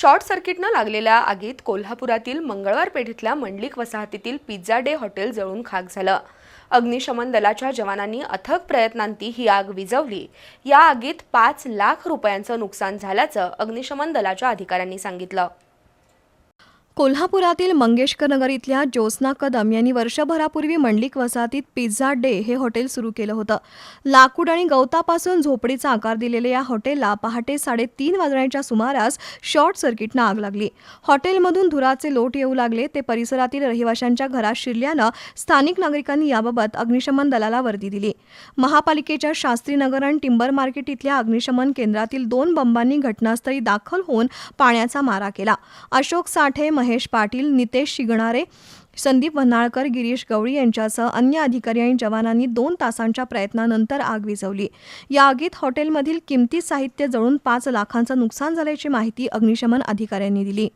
Short सर्किटनं लागलेल्या आगीत कोल्हापुरातील मंगळवार पेठेतल्या मंडलिक वसाहतीतील पिझ्झा डे हॉटेल जळून खाक झालं. अग्निशमन दलाच्या जवानांनी अथक प्रयत्नांती ही आग विझवली. या आगीत पाच लाख रुपयांचं नुकसान झाल्याचं अग्निशमन दलाच्या अधिकाऱ्यांनी सांगितलं. कोल्हापुरातील मंगेशकर नगर इथल्या ज्योत्स्ना कदम यांनी वर्षभरापूर्वी मंडलिक वसाहतीत पिझ्झा डे हे हॉटेल सुरू केलं होतं. लाकूड आणि गवतापासून झोपडीचा आकार दिलेल्या या हॉटेलला पहाटे साडेतीन वाजण्याच्या सुमारास शॉर्ट सर्किटनं आग लागली. हॉटेलमधून धुराचे लोट येऊ लागले ते परिसरातील रहिवाशांच्या घरात शिरल्यानं स्थानिक नागरिकांनी याबाबत अग्निशमन दलाला वर्दी दिली. महापालिकेच्या शास्त्रीनगर आणि टिंबर मार्केट इथल्या अग्निशमन केंद्रातील दोन बंबांनी घटनास्थळी दाखल होऊन पाण्याचा मारा केला. अशोक साठे महेश पाटील नितेश शिगणारे संदीप वन्हाळकर गिरीश गवळी यांच्यासह अन्य अधिकारी आणि जवानांनी दोन तासांच्या प्रयत्नानंतर आग विझवली. या आगीत हॉटेलमधील किमती साहित्य जळून पाच लाखांचं नुकसान झाल्याची माहिती अग्निशमन अधिकाऱ्यांनी दिली.